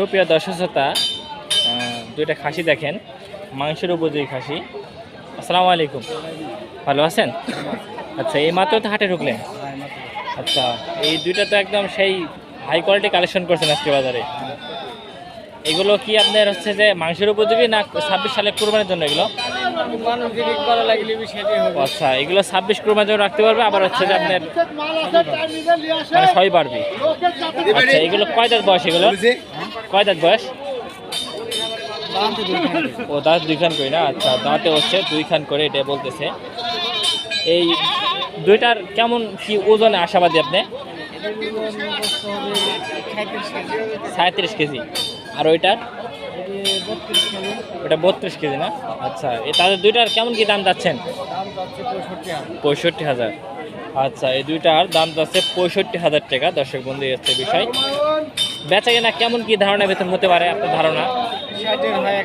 সুপ্রিয় দর্শক শ্রোতা দুইটা খাসি দেখেন, মাংসের উপযোগী খাসি। আসসালামু আলাইকুম। ভালো আছেন? আচ্ছা এই মাত্র তো হাটে ঢুকলেন? আচ্ছা এই দুইটা তো একদম সেই হাই কোয়ালিটি কালেকশন করছেন আজকে বাজারে। এগুলো কি আপনার হচ্ছে যে মাংসের উপযোগী না ছাব্বিশ সালে কুরবানের জন্য এগুলো? আচ্ছা এগুলো ছাব্বিশ রাখতে পারবে, আবার হচ্ছে যে আপনার মানে পারবি আচ্ছা কয় দাঁত বয়স এগুলো? বয়স? ও করে না? আচ্ছা হচ্ছে করে এটা বলতেছে। এই দুইটার কেমন কি ওজনে আশাবাদী আপনি? সাঁত্রিশ কেজি। আর ওইটার? ওটা বত্রিশ কেজি না? আচ্ছা এই তাদের দুইটার কেমন কি দাম যাচ্ছেন? পঁয়ষট্টি হাজার। আচ্ছা এই দুইটার দাম যাচ্ছে পঁয়ষট্টি হাজার টাকা। দর্শক বন্ধু এই হচ্ছে বিষয়। বেচা কেনা কেমন কি ধারণা বেতন হতে পারে আপনার ধারণা? ষাটের হয়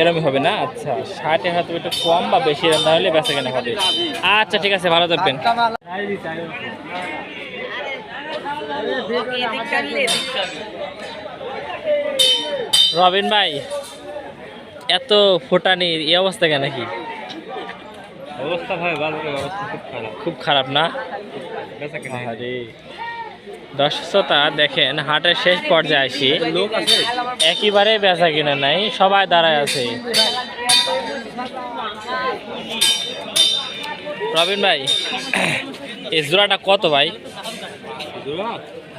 এরমই হবে না? আচ্ছা ষাট হাজার একটু কম বা বেশি এরম হলে বেচা কেনা হবে। আচ্ছা ঠিক আছে ভালো থাকবেন। রবিন ভাই এত ফোটানি এই অবস্থা কেন কি অবস্থা ভাই বাজারের অবস্থা খুব খারাপ। খুব খারাপ না? আরে দেখেন হাটের শেষ পর্যায়ে আসি। লোক আছে একেবারে বেচা কিনা নাই সবাই দাঁড়ায় আছে। রবিন ভাই এই জোড়াটা কত ভাই?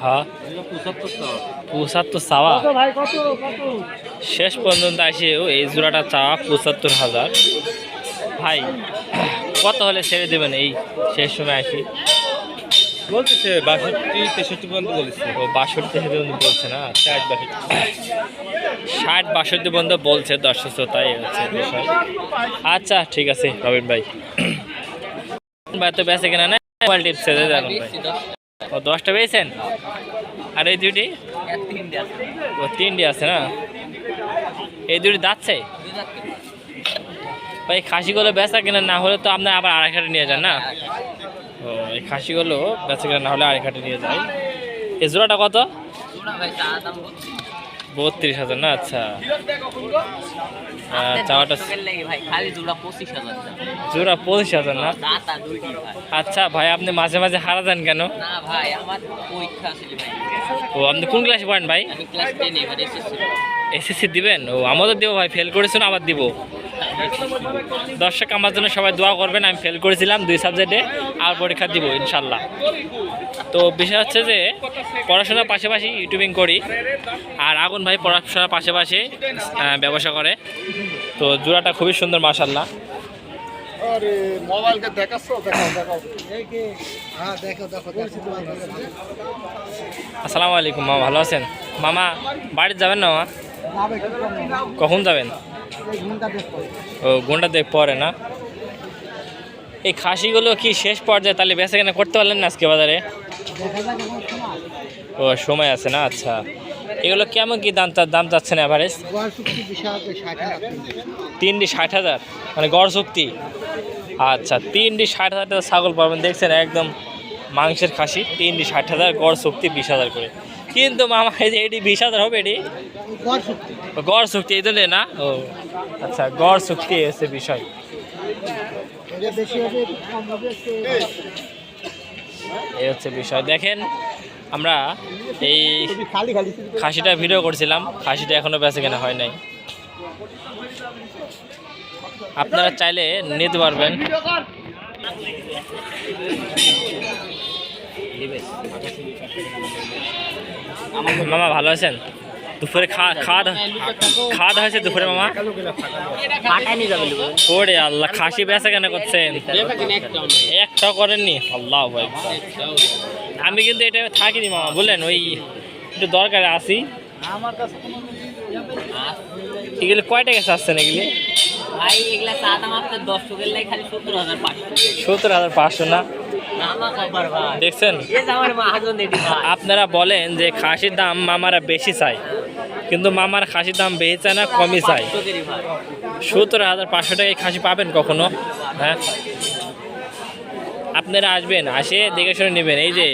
হ্যাঁ। পঁচাত্তর চাওয়া। শেষ পর্যন্ত আসেও এই জোড়াটা চাওয়া পঁচাত্তর হাজার। ভাই কত হলে ছেড়ে দেবেন এই শেষ সময় আসি? বলতেছে বাষট্টি তেষট্টি পর্যন্ত বলেছে। ও বাষট্টি হাজার পর্যন্ত বলছে না ষাট বাষট্টি। ষাট বাষট্টি পর্যন্ত বলছে দর্শক তাই হচ্ছে আচ্ছা ঠিক আছে রবিন ভাই। ভাই তো বেঁচে কিনা না মোবাইল টিপসে দেখুন ভাই। ও, দশটা পেয়েছেন? আর এই দুটি ও, তিনটি আছে না? এই দুটি যাচ্ছে ভাই খাসিগুলো বেচা কিনা না হলে তো আপনার আবার আড়াই খাটে নিয়ে যান না? ও, এই খাসিগুলো বেচা কিনা না হলে আড়াই খাটে নিয়ে যায় এই জোড়াটা কত? বত্রিশ হাজার না আচ্ছা। চাওয়াটা। জোড়া পঁচিশ হাজার না? আচ্ছা ভাই আপনি মাঝে মাঝে হারা যান কেন? ও আপনি কোন ক্লাসে পড়েন ভাই? এসএসসি দিবেন? ও আমাদের দেবো ভাই ফেল করেছেন আবার দিব। দর্শক আমার জন্য সবাই দোয়া করবেন আমি ফেল করেছিলাম দুই সাবজেক্টে আর পরীক্ষা দিব ইনশাল্লাহ তো বিষয় হচ্ছে যে পড়াশোনার পাশাপাশি ইউটিউবিং করি আর আগুন ভাই পড়াশোনার পাশাপাশি ব্যবসা করে। তো জোড়াটা খুবই সুন্দর দেখাও হ্যাঁ দেখো দেখো আসসালামু আলাইকুম মামা ভালো আছেন? মামা বাড়িতে যাবেন না মামা কখন যাবেন? ও ঘণ্টা দেখ পরে না? এই খাসিগুলো কি শেষ পর্যায়ে তাহলে বেচা কেনা করতে পারলেন না আজকে বাজারে? ও সময় আছে না? আচ্ছা। এগুলো কেমন কি দাম দাম চাচ্ছেন অ্যাভারেজ তিনটি ষাট হাজার? মানে গড় শক্তি আচ্ছা তিনটি ষাট হাজার ছাগল পাবেন। দেখছেন একদম মাংসের খাসি তিনটি ষাট হাজার গড় শক্তি বিশ হাজার করে। কিন্তু মামা এই যে এটি বিশ হাজার হবে এটি? গড় শক্তি। এই জন্য না? ও আচ্ছা গড় শক্তি এসে বিষয়। এই হচ্ছে বিষয়। দেখেন আমরা এই খাসিটা ভিডিও করছিলাম খাসিটা এখনও বেঁচে কেনা হয় নাই। আপনারা চাইলে নিতে পারবেন। মামা ভালো আছেন? দুপুরে খাওয়া খাওয়া দাওয়া হয়েছে দুপুরে মামা? ওরে আল্লাহ খাসি বেচা কেন করছেন? একটা করেননি? আল্লাহ ভাই আমি কিন্তু এটা থাকিনি মামা বললেন ওই একটু দরকারে আসি এগুলো কয় টাকা চাচ্ছেন এগুলি? সত্তর হাজার পাঁচশো না? দেখছেন? আপনারা বলেন যে খাসির দাম মামারা বেশি চায়, কিন্তু মামার খাসির দাম বেশি চায় না, কমই চায়। সত্তর হাজার পাঁচশো টাকায় খাসি পাবেন কখনো? হ্যাঁ? আপনারা আসবেন, আসে দেখে শুনে নেবেন। এই যে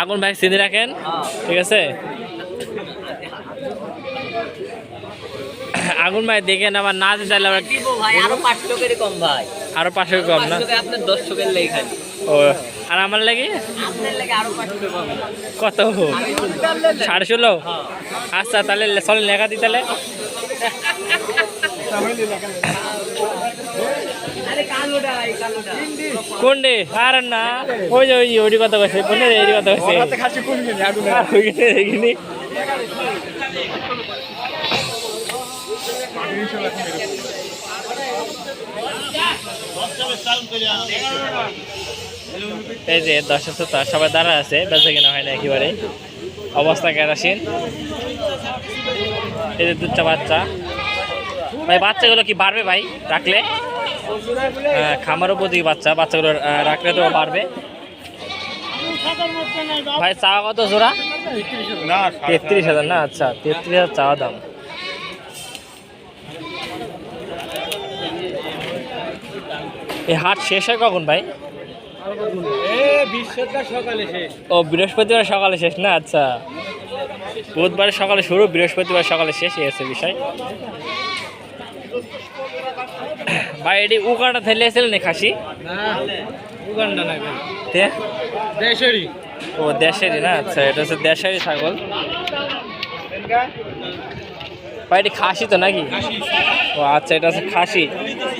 আগুন ভাই চিনি রাখেন, ঠিক আছে? আগুন ভাই দেখেন আবার না দিতে আরও পাঁচশো কম ভাই। আরও পাঁচশো কম না? ও আর আমার লাগে? কত? সাড়ে ষোলো? আচ্ছা তাহলে চলেন লেখা দিই তাহলে। কোন ডে আর না ওই যে ওই কথা কইছে কোন রে এই কথা কইছে? এই যে দর্শক শ্রোতা সবাই দাঁড়া আছে বেঁচে কিনা হয় না একেবারে। অবস্থা কেরাসিন। এই যে দুধটা বাচ্চা। ভাই বাচ্চাগুলো কি বাড়বে ভাই রাখলে? হ্যাঁ, খামার উপযোগী বাচ্চা বাচ্চাগুলো রাখলে তো বাড়বে। ভাই চাওয়া কত জোড়া? না তেত্রিশ হাজার না আচ্ছা তেত্রিশ হাজার চাওয়া দাম। এই হাট শেষ হয় কখন ভাই? ও বৃহস্পতিবার সকালে শেষ না? আচ্ছা। বুধবার সকালে শুরু বৃহস্পতিবার সকালে শেষ এই হচ্ছে বিষয়। ভাই এটি থেলে এসেছিলেন না খাসি? উগান্ডা না দেশেরই। ও দেশেরই না? আচ্ছা এটা হচ্ছে দেশেরই ছাগল। ভাই এটি খাসি তো নাকি? ও আচ্ছা এটা হচ্ছে খাসি।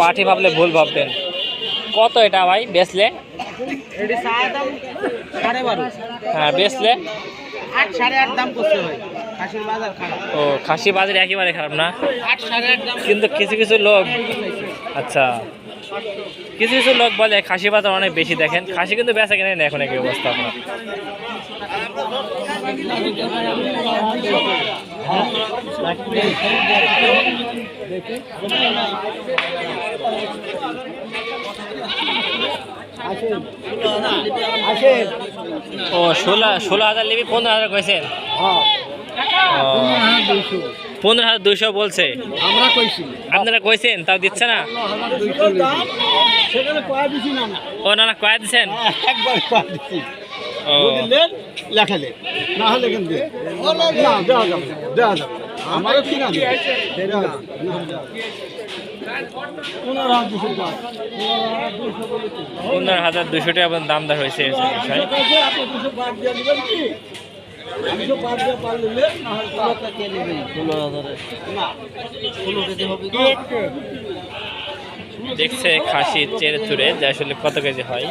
পাঠি ভাবলে ভুল ভাববেন। কত এটা ভাই বেচলে হ্যাঁ বেচলে ও খাসি বাজার একেবারে খারাপ না? কিন্তু কিছু কিছু লোক আচ্ছা। কিছু কিছু লোক বলে খাসি বাজার অনেক বেশি দেখেন। খাসি কিন্তু বেচা কেনে না এখন একই অবস্থা আপনার। ও ষোলো ষোলো হাজার নিবি পনেরো হাজার কইছেন? পনেরো হাজার দুইশো বলছে আপনারা কইছেন তাও দিচ্ছে না? দিছি না ও না না কয়া দিচ্ছেন ও লেখালে না হলে কিন্তু না দেওয়া যাবে দেওয়া যাবে আমারও কিনা দেওয়া। পনেরো হাজার দুশো টাকা। পনেরো হাজার দুশো টাকা দাম দর হয়েছে ষোলো। না, ষোলো কেজি হবে? দেখছে খাসি চেড়ে চুড়ে যে আসলে কত কেজি হয়।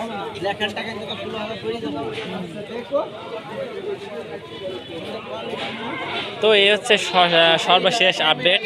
তো এই হচ্ছে সর্বশেষ আপডেট